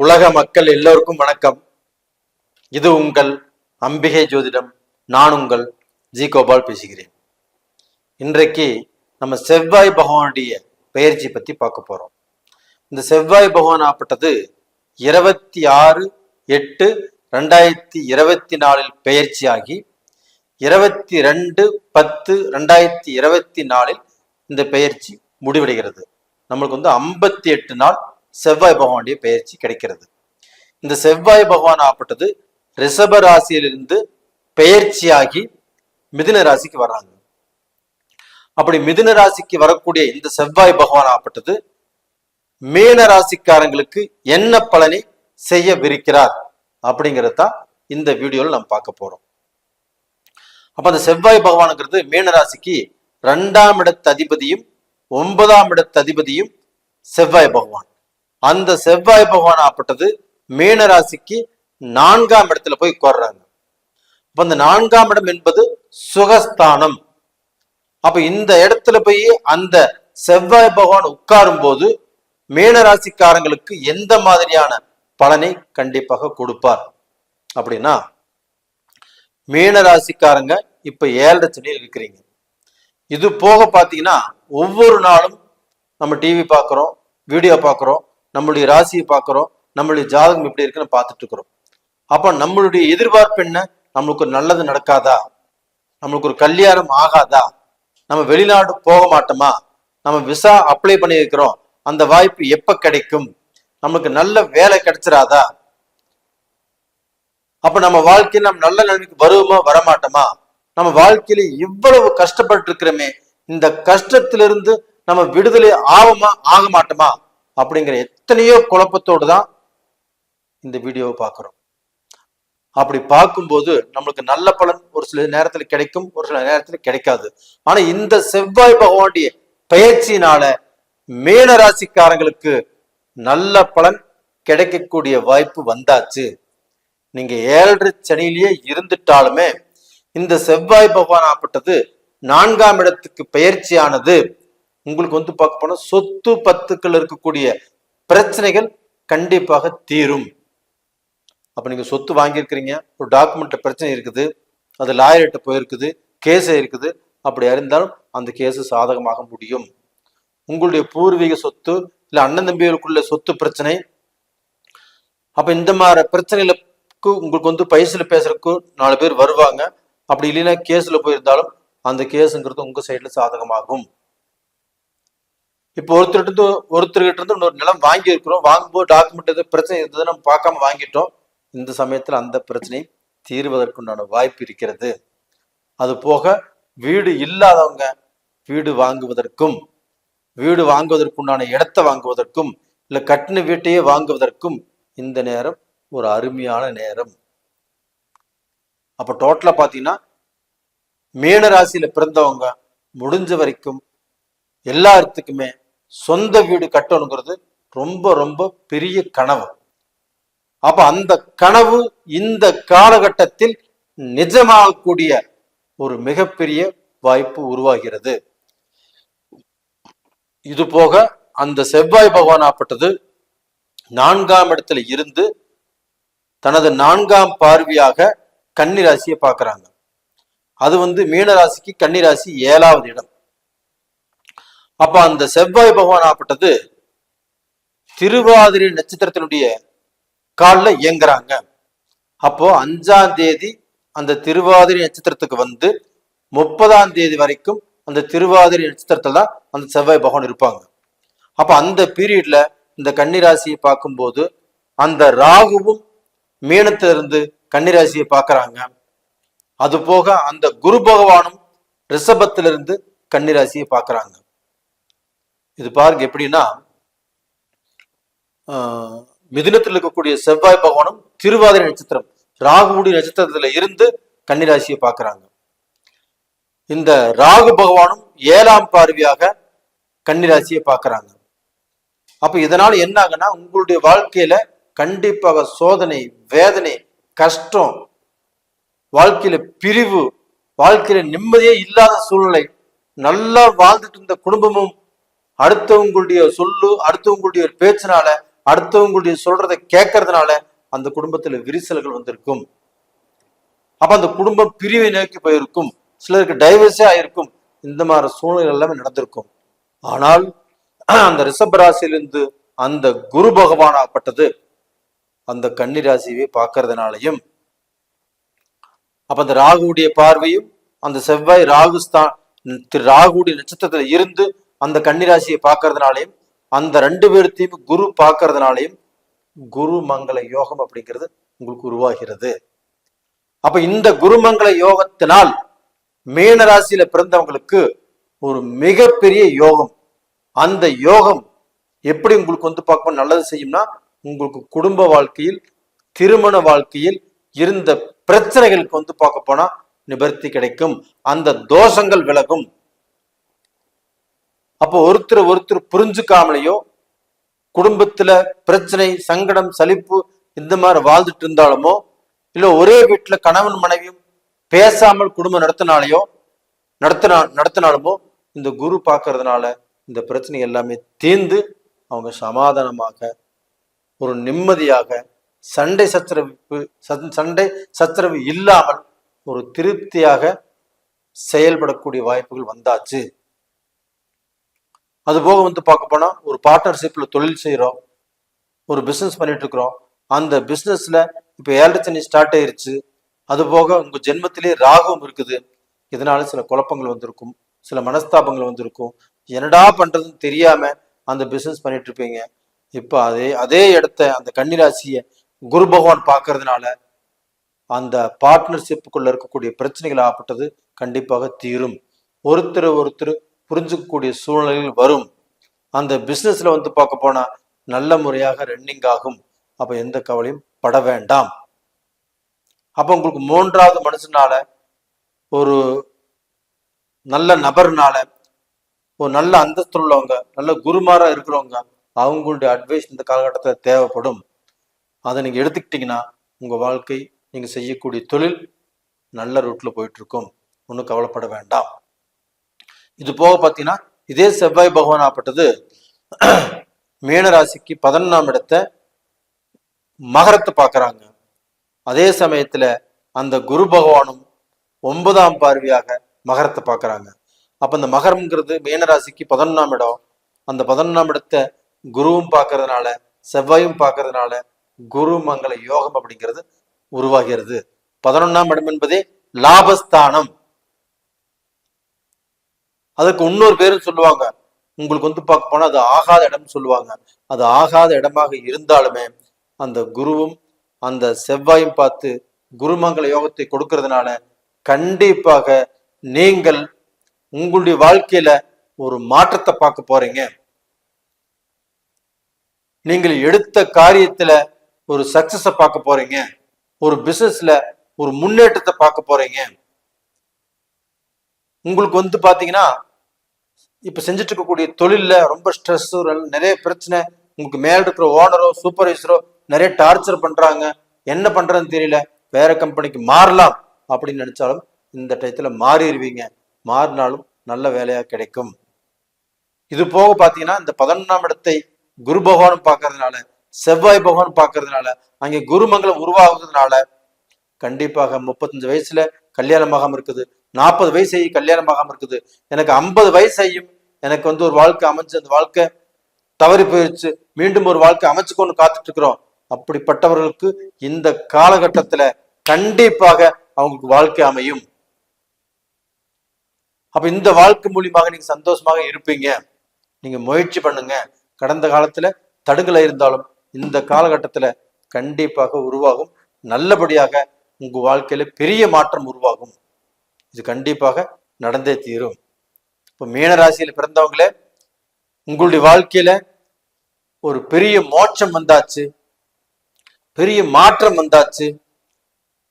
உலக மக்கள் எல்லோருக்கும் வணக்கம். இது உங்கள் அம்பிகை ஜோதிடம். நான் உங்கள் ஜி கோபால் பேசுகிறேன். இன்றைக்கு நம்ம செவ்வாய் பகவானுடைய பயிற்சி பத்தி பார்க்க போறோம். இந்த செவ்வாய் பகவான் ஆப்பட்டது இருபத்தி ஆறு எட்டு ரெண்டாயிரத்தி இருபத்தி நாலில் பெயர்ச்சியாகி இருபத்தி ரெண்டு பத்து ரெண்டாயிரத்தி இருபத்தி நாலில் இந்த பயிற்சி முடிவடைகிறது. நம்மளுக்கு வந்து ஐம்பத்தி எட்டு நாள் செவ்வாய் பகவானுடைய பெயர்ச்சி கிடைக்கிறது. இந்த செவ்வாய் பகவான் ஆப்பட்டது ரிஷப ராசியிலிருந்து பெயர்ச்சியாகி மிதுன ராசிக்கு வர்றாங்க. அப்படி மிதுன ராசிக்கு வரக்கூடிய இந்த செவ்வாய் பகவான் ஆப்பட்டது மீன ராசிக்காரங்களுக்கு என்ன பலனை செய்யவிருக்கிறார் அப்படிங்கிறது தான் இந்த வீடியோவில் நம்ம பார்க்க போறோம். அப்ப அந்த செவ்வாய் பகவானுங்கிறது மீன ராசிக்கு ரெண்டாம் இடத்து அதிபதியும் ஒன்பதாம் இடத்து அதிபதியும் செவ்வாய் பகவான். அந்த செவ்வாய் பகவான் ஆப்பட்டது மீன ராசிக்கு நான்காம் இடத்துல போய் கோர்றாங்க அப்ப அந்த நான்காம் இடம் என்பது சுகஸ்தானம். அப்ப இந்த இடத்துல போய் அந்த செவ்வாய் பகவான் உட்காரும் போது மீனராசிக்காரங்களுக்கு எந்த மாதிரியான பலனை கண்டிப்பாக கொடுப்பார்? அப்படின்னா மீனராசிக்காரங்க இப்ப ஏழரை சனியில் இருக்கிறீங்க. இது போக பாத்தீங்கன்னா ஒவ்வொரு நாளும் நம்ம டிவி பார்க்குறோம் வீடியோ பார்க்குறோம் நம்மளுடைய ராசியை பார்க்குறோம் நம்மளுடைய ஜாதகம் எப்படி இருக்குன்னு பார்த்துட்டு இருக்கிறோம். அப்ப நம்மளுடைய எதிர்பார்ப்பு என்ன? நம்மளுக்கு ஒரு நல்லது நடக்காதா? நம்மளுக்கு ஒரு கல்யாணம் ஆகாதா? நம்ம வெளிநாடு போக மாட்டோமா? நம்ம விசா அப்ளை பண்ணியிருக்கிறோம். அந்த வாய்ப்பு எப்ப கிடைக்கும்? நம்மளுக்கு நல்ல வேலை கிடைச்சிராதா? அப்ப நம்ம வாழ்க்கையில் நம்ம நல்ல நிலைமைக்கு வருவோமா வரமாட்டோமா? நம்ம வாழ்க்கையில இவ்வளவு கஷ்டப்பட்டு இருக்கிறோமே இந்த கஷ்டத்திலிருந்து நம்ம விடுதலை ஆகுமா ஆக மாட்டோமா அப்படிங்கிற எத்தனையோ குழப்பத்தோடு தான் இந்த வீடியோவை பார்க்குறோம். அப்படி பார்க்கும்போது நம்மளுக்கு நல்ல பலன் ஒரு சில நேரத்தில் கிடைக்கும் ஒரு சில நேரத்தில் கிடைக்காது. ஆனா இந்த செவ்வாய் பகவானுடைய பயிற்சியினால மேன ராசிக்காரங்களுக்கு நல்ல பலன் கிடைக்கக்கூடிய வாய்ப்பு வந்தாச்சு. நீங்க ஏழரை சனியிலேயே இருந்துட்டாலுமே இந்த செவ்வாய் பகவான் ஆப்பட்டது நான்காம் இடத்துக்கு பயிற்சியானது உங்களுக்கு வந்து பார்க்க போனா சொத்து பத்துக்கள் இருக்கக்கூடிய பிரச்சனைகள் கண்டிப்பாக தீரும். அப்ப நீங்க சொத்து வாங்கியிருக்கிறீங்க ஒரு டாக்குமெண்ட்ல பிரச்சனை இருக்குது அது லாயர்கிட்ட போயிருக்குது கேஸ் இருக்குது அப்படி அறிந்தாலும் அந்த கேஸ் சாதகமாக முடியும். உங்களுடைய பூர்வீக சொத்து இல்ல அண்ணன் தம்பிகளுக்குள்ள சொத்து பிரச்சனை அப்ப இந்த மாதிரி பிரச்சனைகளுக்கு உங்களுக்கு வந்து பைசில் பேசுறதுக்கு நாலு பேர் வருவாங்க. அப்படி இல்லைன்னா கேஸ்ல போயிருந்தாலும் அந்த கேஸுங்கிறது உங்க சைடில் சாதகமாகும். இப்போ ஒருத்தர்கிட்ட இருந்து ஒருத்தர்கிட்ட இருந்து இன்னொரு நிலம் வாங்கி இருக்கிறோம் வாங்கும்போது டாக்குமெண்ட் எதுவும் பிரச்சனை இருந்தது நம்ம பார்க்காம வாங்கிட்டோம். இந்த சமயத்துல அந்த பிரச்சனை தீர்வதற்குண்டான வாய்ப்பு இருக்கிறது. அது போக வீடு இல்லாதவங்க வீடு வாங்குவதற்கும் வீடு வாங்குவதற்குண்டான இடத்தை வாங்குவதற்கும் இல்ல கட்டின வீட்டையே வாங்குவதற்கும் இந்த நேரம் ஒரு அருமையான நேரம். அப்ப டோட்டலா பாத்தீங்கன்னா மீனராசியில பிறந்தவங்க முடிஞ்ச வரைக்கும் எல்லாத்துக்குமே சொந்த வீடு கட்டணுங்கிறது ரொம்ப ரொம்ப பெரிய கனவு. அப்ப அந்த கனவு இந்த காலகட்டத்தில் நிஜமாகக்கூடிய ஒரு மிகப்பெரிய வாய்ப்பு உருவாகிறது. இது போக அந்த செவ்வாய் பகவான் ஆப்பட்டது நான்காம் இடத்துல இருந்து தனது நான்காம் பார்வையாக கன்னி ராசியை பார்க்கறாங்க. அது வந்து மீனராசிக்கு கன்னி ராசி ஏழாவது இடம். அப்ப அந்த செவ்வாய் பகவான் ஆப்பட்டது திருவாதிரை நட்சத்திரத்தினுடைய காலில் இயங்குறாங்க. அப்போ அஞ்சாம் தேதி அந்த திருவாதிரை நட்சத்திரத்துக்கு வந்து முப்பதாம் தேதி வரைக்கும் அந்த திருவாதிரை நட்சத்திரத்துல தான் அந்த செவ்வாய் பகவான் இருப்பாங்க. அப்ப அந்த பீரியட்ல இந்த கன்னிராசியை பார்க்கும்போது அந்த ராகுவும் மீனத்திலிருந்து கன்னிராசியை பார்க்கறாங்க. அது போக அந்த குரு பகவானும் ரிஷபத்திலிருந்து கன்னிராசியை பார்க்கறாங்க. இது பாருங்க எப்படின்னா ஆஹ், மிதுனத்தில் இருக்கக்கூடிய செவ்வாய் பகவானும் திருவாதிரை நட்சத்திரம் ராகுவுடைய நட்சத்திரத்துல இருந்து கன்னிராசியை பார்க்கறாங்க. இந்த ராகு பகவானும் ஏழாம் பார்வையாக கன்னிராசியை பார்க்கறாங்க. அப்ப இதனால என்ன ஆகுன்னா உங்களுடைய வாழ்க்கையில கண்டிப்பாக சோதனை வேதனை கஷ்டம் வாழ்க்கையில பிரிவு வாழ்க்கையில நிம்மதியே இல்லாத சூழ்நிலை நல்லா வாழ்ந்துட்டு இருந்த குடும்பமும் அடுத்தவங்களுடைய சொல்லு அடுத்தவங்களுடைய பேச்சினால அடுத்தவங்களுடைய சொல்றதை கேட்கறதுனால அந்த குடும்பத்துல விரிசல்கள் வந்திருக்கும். அப்ப அந்த குடும்பம் பிரிவை நோக்கி போயிருக்கும். சிலருக்கு டைவர்ஸே ஆயிருக்கும். இந்த மாதிரி சூழ்நிலை எல்லாமே நடந்திருக்கும். ஆனால் அந்த ரிஷபராசியிலிருந்து அந்த குரு பகவான் ஆகப்பட்டது. அந்த கன்னி ராசியை பார்க்கறதுனாலையும் அப்ப அந்த ராகுடைய பார்வையும் அந்த செவ்வாய் ராகுஸ்தான் திரு ராகுடைய நட்சத்திரத்துல இருந்து அந்த கன்னிராசியை பார்க்கறதுனாலையும் அந்த ரெண்டு பேர்த்தையும் குரு பார்க்கறதுனாலையும் குரு மங்கள யோகம் அப்படிங்கிறது உங்களுக்கு உருவாகிறது. அப்ப இந்த குருமங்கள யோகத்தினால் மீன ராசியில பிறந்தவங்களுக்கு ஒரு மிகப்பெரிய யோகம். அந்த யோகம் எப்படி உங்களுக்கு வந்து பார்க்கணும் நல்லது செய்யும்னா உங்களுக்கு குடும்ப வாழ்க்கையில் திருமண வாழ்க்கையில் இருந்த பிரச்சனைகளுக்கு வந்து பார்க்க போனா நிவர்த்தி கிடைக்கும். அந்த தோஷங்கள் விலகும். அப்போ ஒருத்தர் ஒருத்தர் புரிஞ்சுக்காமலேயோ குடும்பத்துல பிரச்சனை சங்கடம் சலிப்பு இந்த மாதிரி வாழ்ந்துட்டு இருந்தாலுமோ இல்லை ஒரே வீட்டுல கணவன் மனைவியும் பேசாமல் குடும்பம் நடத்தினாலேயோ நடத்தினா நடத்தினாலுமோ இந்த குரு பார்க்கறதுனால இந்த பிரச்சனை எல்லாமே தீர்ந்து அவங்க சமாதானமாக ஒரு நிம்மதியாக சண்டை சச்சரவு சண்டை சச்சரவு இல்லாமல் ஒரு திருப்தியாக செயல்படக்கூடிய வாய்ப்புகள் வந்தாச்சு. அது போக வந்து பார்க்க போனால் ஒரு பார்ட்னர்ஷிப்பில் தொழில் செய்கிறோம் ஒரு பிஸ்னஸ் பண்ணிட்டு இருக்கிறோம் அந்த பிஸ்னஸில் இப்போ ஏழரை ஸ்டார்ட் ஆயிருச்சு. அது போக உங்கள் ஜென்மத்திலே ராகவும் இருக்குது. இதனால சில குழப்பங்கள் வந்திருக்கும் சில மனஸ்தாபங்கள் வந்திருக்கும். என்னடா பண்ணுறதுன்னு தெரியாமல் அந்த பிஸ்னஸ் பண்ணிட்டு இருப்பீங்க இப்போ அதே அதே இடத்த அந்த கன்னிராசியை குரு பகவான் பார்க்கறதுனால அந்த பார்ட்னர்ஷிப்புக்குள்ள இருக்கக்கூடிய பிரச்சனைகள் ஆகப்பட்டது கண்டிப்பாக தீரும். ஒருத்தர் ஒருத்தர் புரிஞ்சுக்கக்கூடிய சூழ்நிலைகள் வரும். அந்த பிஸ்னஸில் வந்து பார்க்க போனா நல்ல முறையாக ரன்னிங் ஆகும். அப்ப எந்த கவலையும் பட வேண்டாம். அப்ப உங்களுக்கு மூன்றாவது மனுஷனால ஒரு நல்ல நபர்னால ஒரு நல்ல அந்தஸ்து உள்ளவங்க நல்ல குருமாரா இருக்கிறவங்க அவங்களுடைய அட்வைஸ் இந்த காலகட்டத்தில் தேவைப்படும். அதை நீங்க எடுத்துக்கிட்டீங்கன்னா உங்க வாழ்க்கை நீங்க செய்யக்கூடிய தொழில் நல்ல ரூட்ல போயிட்டு இருக்கும். ஒன்றும் கவலைப்பட வேண்டாம். இது போக பார்த்தீங்கன்னா இதே செவ்வாய் பகவான் ஆப்பட்டது மீனராசிக்கு பதினொன்றாம் இடத்த மகரத்தை பார்க்கறாங்க. அதே சமயத்துல அந்த குரு பகவானும் ஒன்பதாம் பார்வையாக மகரத்தை பார்க்கறாங்க. அப்ப இந்த மகரம்ங்கிறது மீனராசிக்கு பதினொன்றாம் இடம். அந்த பதினொன்றாம் இடத்தை குருவும் பார்க்கறதுனால செவ்வாயும் பார்க்கறதுனால குரு மங்கள யோகம் அப்படிங்கிறது உருவாகிறது. பதினொன்றாம் இடம் என்பதே லாபஸ்தானம். அதுக்கு இன்னொரு பேரும் சொல்லுவாங்க. உங்களுக்கு வந்து பார்க்க போனா அது ஆகாத இடம் சொல்லுவாங்க. அது ஆகாத இடமாக இருந்தாலுமே அந்த குருவும் அந்த செவ்வாயும் பார்த்து குருமங்கள யோகத்தை கொடுக்கறதுனால கண்டிப்பாக நீங்கள் உங்களுடைய வாழ்க்கையில ஒரு மாற்றத்தை பார்க்க போறீங்க. நீங்கள் எடுத்த காரியத்துல ஒரு சக்சஸ பார்க்க போறீங்க. ஒரு பிசினஸ்ல ஒரு முன்னேற்றத்தை பார்க்க போறீங்க. உங்களுக்கு வந்து பாத்தீங்கன்னா இப்ப செஞ்சுட்டு இருக்கக்கூடிய தொழில்ல ரொம்ப ஸ்ட்ரெஸ் நிறைய பிரச்சனை. உங்களுக்கு மேல இருக்கிற ஓனரோ சூப்பர்வைசரோ நிறைய டார்ச்சர் பண்றாங்க. என்ன பண்ணுறதுன்னு தெரியல. வேற கம்பெனிக்கு மாறலாம் அப்படின்னு நினைச்சாலும் இந்த டயத்துல மாறிடுவீங்க. மாறினாலும் நல்ல வேலையா கிடைக்கும். இது போக பாத்தீங்கன்னா இந்த பதினொன்றாம் இடத்தை குரு பகவான் பார்க்கறதுனால செவ்வாய் பகவான் பார்க்கறதுனால அங்கே குருமங்கலம் உருவாகுறதுனால கண்டிப்பாக முப்பத்தஞ்சு வயசுல கல்யாணமாகாம இருக்குது. நாற்பது வயசு ஆகி கல்யாணமாகாம இருக்குது. எனக்கு ஐம்பது வயசு ஆகியும் எனக்கு வந்து ஒரு வாழ்க்கை அமைஞ்சு அந்த வாழ்க்கை தவறி போயிடுச்சு மீண்டும் ஒரு வாழ்க்கை அமைச்சுக்கொண்டு காத்துட்டு இருக்கிறோம் அப்படிப்பட்டவர்களுக்கு இந்த காலகட்டத்துல கண்டிப்பாக அவங்களுக்கு வாழ்க்கை அமையும். அப்ப இந்த வாழ்க்கை மூலியமாக நீங்க சந்தோஷமாக இருப்பீங்க. நீங்க முயற்சி பண்ணுங்க. கடந்த காலத்துல தடுங்கல இருந்தாலும் இந்த காலகட்டத்துல கண்டிப்பாக உருவாகும். நல்லபடியாக உங்க வாழ்க்கையில பெரிய மாற்றம் உருவாகும். இது கண்டிப்பாக நடந்தே தீரும். இப்போ மீனராசியில் பிறந்தவங்களே உங்களுடைய வாழ்க்கையில ஒரு பெரிய மோட்சம் வந்தாச்சு. பெரிய மாற்றம் வந்தாச்சு.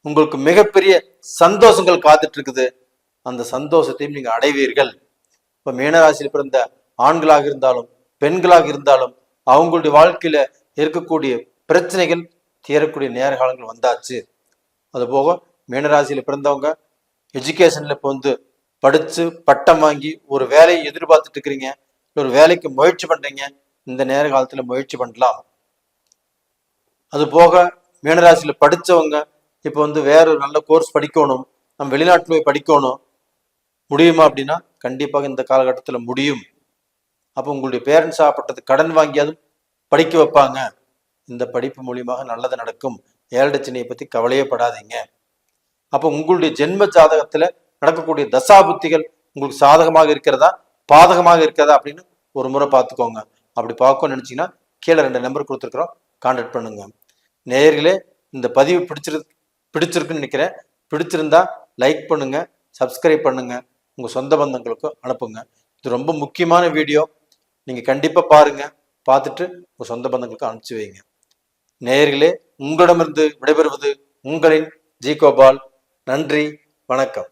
உங்களுக்கு மிகப்பெரிய சந்தோஷங்கள் காத்துட்டு இருக்குது அந்த சந்தோஷத்தையும் நீங்க அடைவீர்கள். இப்ப மீனராசியில் பிறந்த ஆண்களாக இருந்தாலும் பெண்களாக இருந்தாலும் அவங்களுடைய வாழ்க்கையில இருக்கக்கூடிய பிரச்சனைகள் தீரக்கூடிய நேர காலங்கள் வந்தாச்சு. அதுபோக மீனராசியில் மீனராசியில பிறந்தவங்க எஜுகேஷன்ல இப்போ வந்து படிச்சு பட்டம் வாங்கி ஒரு வேலையை எதிர்பார்த்துட்டு இருக்கிறீங்க ஒரு வேலைக்கு முயற்சி பண்றீங்க இந்த நேர காலத்துல முயற்சி பண்ணலாம். அது போக மீனராசியில படிச்சவங்க இப்போ வந்து வேற ஒரு நல்ல கோர்ஸ் படிக்கணும் நம்ம வெளிநாட்டில் போய் படிக்கணும். முடியுமா அப்படின்னா கண்டிப்பாக இந்த காலகட்டத்தில் முடியும். அப்போ உங்களுடைய பேரண்ட்ஸ் ஆகப்பட்டது கடன் வாங்கியாவது படிக்க வைப்பாங்க. இந்த படிப்பு மூலியமாக நல்லது நடக்கும். ஏழடச்சினையை பத்தி கவலையே படாதீங்க. அப்போ உங்களுடைய ஜென்ம ஜாதகத்துல நடக்கக்கூடிய தசாபுத்திகள் உங்களுக்கு சாதகமாக இருக்கிறதா? பாதகமாக இருக்கிறதா? அப்படின்னு ஒரு முறை பார்த்துக்கோங்க. அப்படி பார்க்கணும்னு நினைச்சீங்கன்னா கீழே ரெண்டு நம்பர் கொடுத்துருக்குறோம். கான்டாக்ட் பண்ணுங்க. நேயர்களே இந்த பதிவு பிடிச்சிரு பிடிச்சிருக்குன்னு நினைக்கிறேன். பிடிச்சிருந்தா லைக் பண்ணுங்க சப்ஸ்கிரைப் பண்ணுங்க. உங்க சொந்த பந்தங்களுக்கும் அனுப்புங்க. இது ரொம்ப முக்கியமான வீடியோ. நீங்க கண்டிப்பா பாருங்க. பார்த்துட்டு உங்க சொந்த பந்தங்களுக்கு அனுப்பிச்சு வைங்க. நேயர்களே உங்களிடமிருந்து விடைபெறுவது உங்களின் ஜி கோபால் நன்றி வணக்கம்.